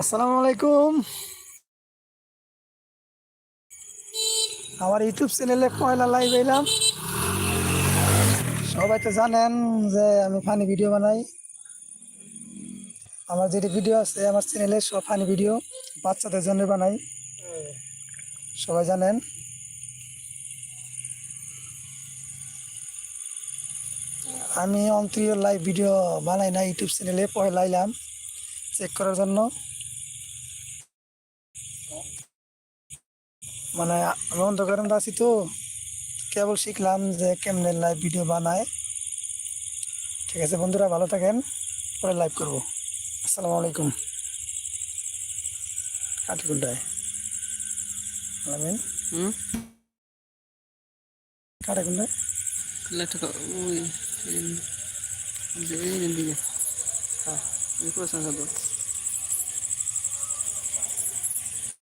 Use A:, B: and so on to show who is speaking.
A: আসসালামু আলাইকুম। আমার ইউটিউব চ্যানেলে পয়লা লাইভ এলাম। সবাই তো জানেন যে আমি ফানি ভিডিও বানাই। আমার যেটি ভিডিও আছে, আমার চ্যানেলে সব ফানি ভিডিও বাচ্চাদের জন্য বানাই। সবাই জানেন। আমি অন্ত্রীয় লাইভ ভিডিও বানাই না ইউটিউব চ্যানেলে পয়লা এলাম চেক করার জন্য। মানে আমি অন্ধকারে আছি তো কেবল শিখলাম যে কেমনে লাইভ ভিডিও বানায়। ঠিক আছে বন্ধুরা ভালো থাকেন পরে লাইভ করব। আসসালামু আলাইকুম। কাটি আলামিন
B: হুম?
A: কাটে কোনটায়
B: ওই দিকে হ্যাঁ সাদা